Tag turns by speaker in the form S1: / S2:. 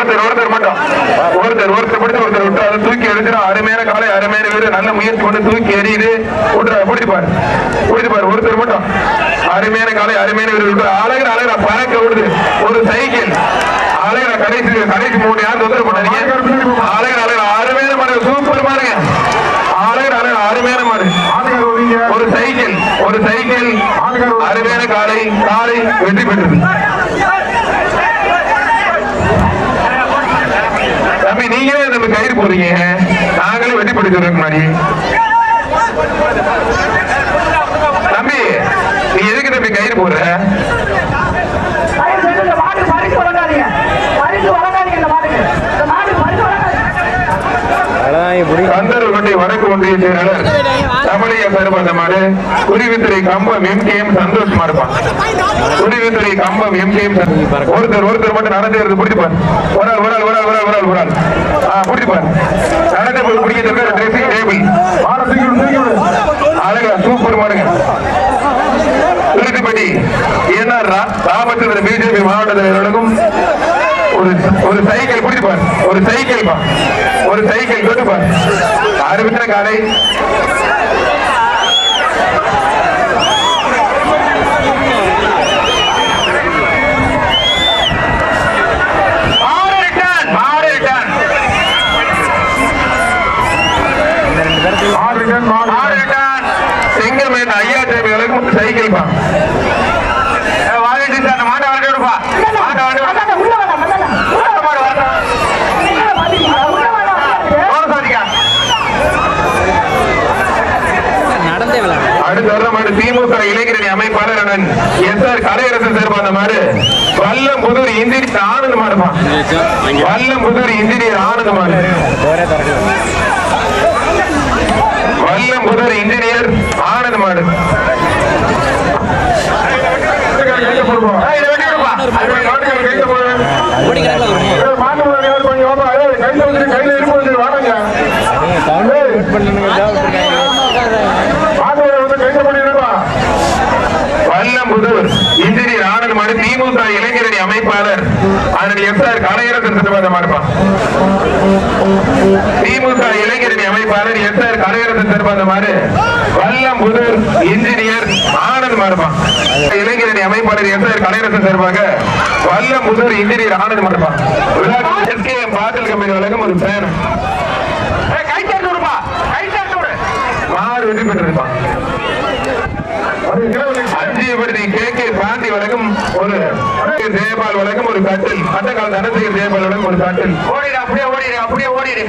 S1: ஒருத்தர் ஒருத்தர் மட்டும். ஒருத்தர் ஒருத்தர் பிடிச்சு ஒருத்தர் விட்டு அதை தூக்கி எடுத்துடும் அருமையான காலை அருமையான வீடு நல்ல முயற்சி கொண்டு தூக்கி எறியுது. ஒருத்தர் பிடிப்பாரு பிடிப்பாரு ஒருத்தர் மட்டும். அருமையான காலை அருமையான வீடு விட்டு. அழகு அழகு பறக்க விடுது. ஒரு சைக்கிள். அழகு கடைசி கடைசி மூணு யாரும் தொந்தரவு பண்ணாதீங்க. அழகு அழகு அருமையான மாடு சூப்பர் பாருங்க அழகு அழகு அருமையான மாடு. ஒரு சைக்கிள் ஒரு சைக்கிள். அருமையான காலை காலை வெற்றி பெற்றது. நீங்களே நம்ம கயிறு போறீங்க நாங்களும் பெற்று சொல்றோம் மாதிரி தம்பி நீ எதுக்கு தம்பி கயிறு போடுற? வடக்கு ஒன்றிய செயலாளர் தமிழைய பெருமந்த மாடு குருவித்துறை கம்பம் எம்கேஎம் சந்தோஷமா இருப்பான் குருவித்துறை கம்பம் எம்கேஎம் ஒருத்தர் ஒருத்தர் மட்டும் நடந்து பிடிப்பார் ஒரு ஆள் ஒரு ஆள் ஒரு ஆள் ஒரு ஆள் ஒரு ஆள் ஒரு ஆள். ஆ பிடிப்பார் நடந்து போய் பிடிக்கிறது பேர் ட்ரெஸ்ஸிங் டேபிள் அழகா சூப்பர் மாடுங்க. திருச்சிப்பட்டி என்ன ராமச்சந்திர பிஜேபி மாவட்ட தலைவர்களுக்கும் ஒரு ஒரு சைக்கிள் பிடிப்பார் ஒரு சைக்கிள் பா ஒரு சைக்கிள் கொடுப்பார் அருமையான காலை மாடு ரிட்டர்ன், மாடு ரிட்டர்ன். மாடு ரிட்டர்ன். செங்கல்மேடு ஐயா தேவைகளுக்கு ஒரு சைக்கிள் பா ஏ, வாங்கிட்டு அந்த மாட்டை வாங்கி விடுப்பா மாட்டை வாங்கி விடு.
S2: மல்லாக்க, உள்ள வேணாம்
S1: போன சாதிக்கா.
S3: நடந்தே விளையாடு.
S1: அடுத்து வர மாடு திமுக இளைஞரணி அமைப்பாளர் அண்ணன் எஸ் ஆர் கலையரசன் சார்பான மாடு. வல்லம்புதூர் இன்ஜினியர் ஆனந்த மாடுமா வல்லம்புதூர் இன்ஜினியர் ஆனந்த மாடு வல்லம்புதூர் இன்ஜினியர் ஆனந்த மாடு. பண்ணிடுப்பா. வல்லம்புதூர் இன்ஜினியர் ஆனந்த் மாடு திமுக இளைஞரணி அமைப்பாளர். அதனுடைய எஸ் திமுக இளைஞரணி அமைப்பாளர் எஸ் ஆர் கலையரசன் சிறுபாத மாடு வல்லம்புதூர் இன்ஜினியர் ஆனந்த் மாடுப்பா இளைஞரணி அமைப்பாளர் எஸ் ஆர் கலையரசன் சார்பாக Vallambudur engineer Anand SKM bottle company வழங்கும் ஒரு விடு. மாடு வெற்றி பெற்றிருப்பா. அஞ்சியபடி கே கே பாண்டி வழங்கும் ஒரு ஜெயபால் வழங்கும் ஒரு கட்டில் அந்த கால தனசேகர் ஜெயபால் வழங்கும் ஒரு கட்டில். ஓடிடு அப்படியே ஓடிடு அப்படியே ஓடிடு.